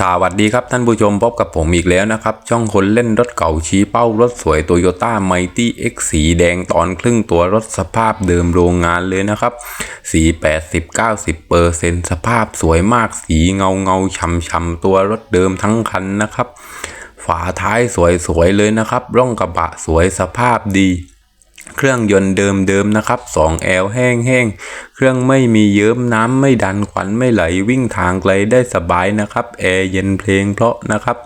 สวัสดีครับท่านผู้ชมพบกับผมอีกแล้วนะครับ ช่องคนเล่นรถเก่าชี้เป้ารถสวย Toyota Mighty X สีแดงตอนครึ่งตัวรถสภาพเดิมโรงงานเลยนะครับ สี 80-90เปอร์เซ็นสภาพสวยมากสีเงาเงาๆช่ำๆตัวรถเดิมทั้งคันนะครับ ฝาท้ายสวยๆเลยนะครับ ร่องกระบะสวยสภาพดี เครื่องยนต์เดิมๆนะครับ 2L แห้งๆ เครื่องไม่มีเยิ้มน้ำไม่ดันขวัญไม่ไหลวิ่งทางไกลได้สบายนะครับแอร์เย็นเพลงเพราะนะครับ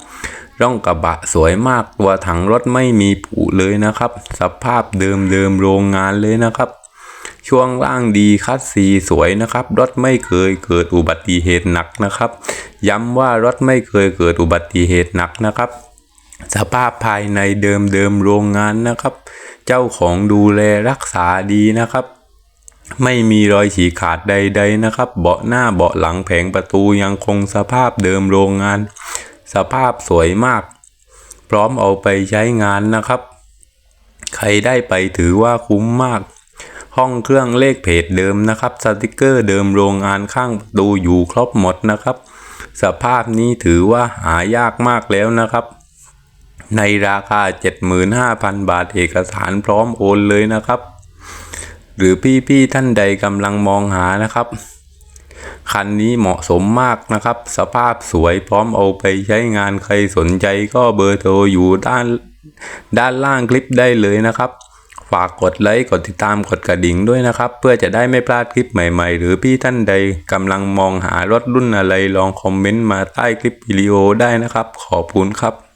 ร่องกระบะสวยมากตัวถังรถไม่มีผุเลยนะครับ สภาพเดิมๆโรงงานเลยนะครับ ช่วงล่างดีคัดสีสวยนะครับ รถไม่เคยเกิดอุบัติเหตุหนักนะครับ ย้ำว่ารถไม่เคยเกิดอุบัติเหตุหนักนะครับ สภาพภายในเดิมเดิมๆโรงงานนะครับ เจ้าของดูแลรักษาดีนะครับ ไม่มีรอยฉีกขาดใด ๆนะครับ เบาะหน้าเบาะหลังแผงประตูยังคงสภาพเดิมโรงงาน สภาพสวยมาก พร้อมเอาไปใช้งานนะครับ ใครได้ไปถือว่าคุ้มมาก ห้องเครื่องเลขเพจเดิมนะครับสติกเกอร์เดิมโรงงานข้างประตูอยู่ครบหมดนะครับ สภาพนี้ถือว่าหายากมากแล้วนะครับ ในราคา 75,000 บาทเอกสารพร้อมโอนเลยนะครับ หรือพี่ๆท่านใดกำลังมองหานะครับ คันนี้เหมาะสมมากนะครับ สภาพสวยพร้อมเอาไปใช้งานใครสนใจก็เบอร์โทรอยู่ด้านด้านล่างคลิปได้เลยนะครับ ฝากกดไลค์กดติดตามกดกระดิ่งด้วยนะครับ เพื่อจะได้ไม่พลาดคลิปใหม่ๆ หรือพี่ท่านใดกำลังมองหารถรุ่นอะไรลองคอมเมนต์มาใต้คลิปวิดีโอได้นะครับ ขอบคุณครับ